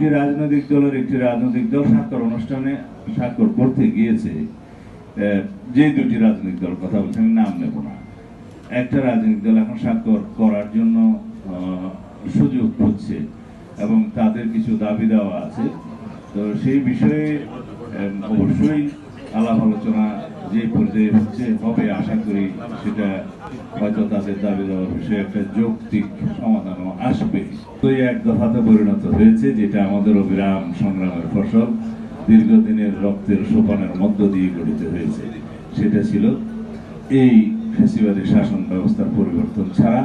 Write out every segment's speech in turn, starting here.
রাজনৈতিক দলের একটি রাজনৈতিক দল স্বাক্ষর অনুষ্ঠানে স্বাক্ষর করতে গিয়েছে যে দুটি রাজনৈতিক দল কথা বলছে আমি নাম নেব না। একটা রাজনৈতিক দল এখন স্বাক্ষর করার জন্য সুযোগ খুঁজছে এবং তাদের কিছু দাবি দেওয়া আছে। তো সেই বিষয়ে অবশ্যই আলাপ আলোচনা যে পর্যায়ে হচ্ছে হবে আশা করি সেটা হয়তো তাদের দাবি দেওয়ার বিষয়ে একটা যৌক্তিক সমাধানও আসবে। তো এক দফাতে পরিণত হয়েছে, যেটা আমাদের অবিরাম সংগ্রামের ফসল। দীর্ঘদিনের রক্তের সোপানের মধ্য দিয়ে গঠিত হয়েছে। সেটা ছিল এই ফেসিবাদী শাসন ব্যবস্থার পরিবর্তন ছাড়া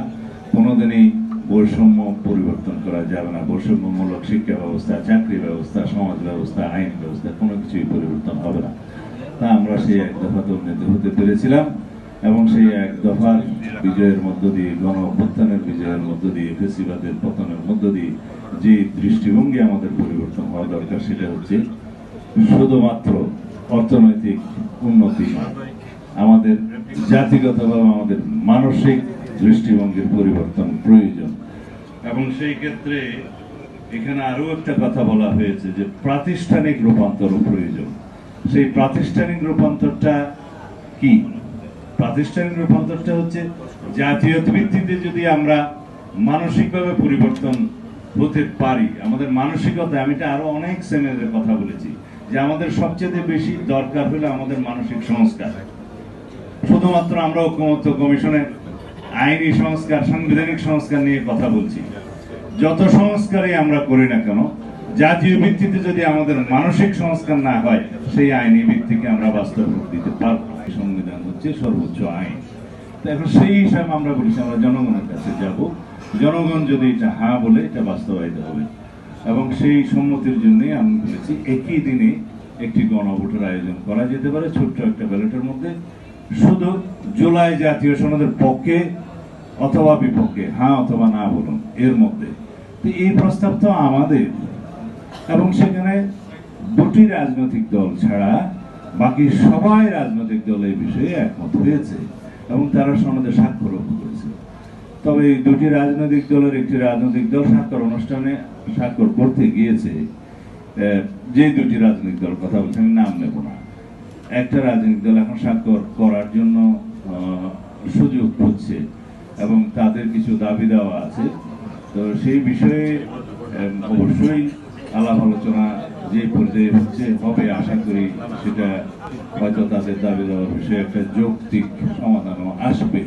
কোনোদিনই বৈষম্য পরিবর্তন করা যাবে না। বৈষম্যমূলক শিক্ষা ব্যবস্থা, চাকরি ব্যবস্থা, সমাজ ব্যবস্থা, আইন ব্যবস্থা, কোনো কিছুই পরিবর্তন হবে না। তা আমরা সেই এক দফাতে উন্নীত হতে পেরেছিলাম এবং সেই এক দফার বিজয়ের মধ্য দিয়ে, গণ অভ্যুত্থানের বিজয়ের মধ্য দিয়ে, ফেসিবাদের পতনের মধ্য দিয়ে যে দৃষ্টিভঙ্গি আমাদের পরিবর্তন হওয়া দরকার সেটা হচ্ছে শুধুমাত্র অর্থনৈতিক উন্নতি। নয় আমাদের জাতিগতভাবে আমাদের মানসিক দৃষ্টিভঙ্গির পরিবর্তন প্রয়োজন। এবং সেই ক্ষেত্রে এখানে আরও একটা কথা বলা হয়েছে যে প্রাতিষ্ঠানিক রূপান্তরও প্রয়োজন। সেই প্রাতিষ্ঠানিক রূপান্তরটা কি? প্রাতিষ্ঠানিক রূপান্তরটা হচ্ছে জাতীয় ভিত্তিতে যদি আমরা মানসিকভাবে পরিবর্তন হতে পারি, আমাদের মানসিকতা, আমি এটা আরও অনেক সেমিনারের কথা বলেছি, যে আমাদের সবচেয়ে বেশি দরকার হলো আমাদের মানসিক সংস্কার। শুধুমাত্র আমরা ঐক্যমত্য কমিশনের আইনি সংস্কার, সাংবিধানিক সংস্কার নিয়ে কথা বলছি। যত সংস্কারই আমরা করি না কেন জাতীয় ভিত্তিতে যদি আমাদের মানসিক সংস্কার না হয়, সেই আইনি ভিত্তিকে আমরা বাস্তব দিতে পারব। সংবিধান হচ্ছে সর্বোচ্চ আইন। এখন সেই হিসাবে আমরা বলেছি, আমরা জনগণের কাছে যাব। জনগণ যদি এটা হ্যাঁ বলে, এটা বাস্তবায়িত হবে। এবং সেই সম্মতির জন্যই আমি বলেছি, একই দিনে একটি গণভোটের আয়োজন করা যেতে পারে, ছোট্ট একটা ব্যালটের মধ্যে। শুধু জুলাই জাতীয় সনদের পক্ষে অথবা বিপক্ষে হ্যাঁ অথবা না বলুন, এর মধ্যে। তো এই প্রস্তাব তো আমাদের। এবং সেখানে দুটি রাজনৈতিক দল ছাড়া বাকি সবাই রাজনৈতিক দল এই বিষয়ে একমত হয়েছে এবং তারা সনদে স্বাক্ষরও করেছে। তবে এই দুটি রাজনৈতিক দলের একটি রাজনৈতিক দল স্বাক্ষর অনুষ্ঠানে স্বাক্ষর করতে গিয়েছে যে দুটি রাজনৈতিক দল কথা বলছে, আমি নাম নেব না। একটা রাজনৈতিক দল এখন স্বাক্ষর করার জন্য সুযোগ খুঁজছে এবং তাদের কিছু দাবি দেওয়া আছে। তো সেই বিষয়ে অবশ্যই আলাপ আলোচনা যে পর্যায়ে হচ্ছে, হবে আশা করি সেটা হয়তো তাদের দাবি দেওয়ার বিষয়ে একটা যৌক্তিক সমাধানও আসবে।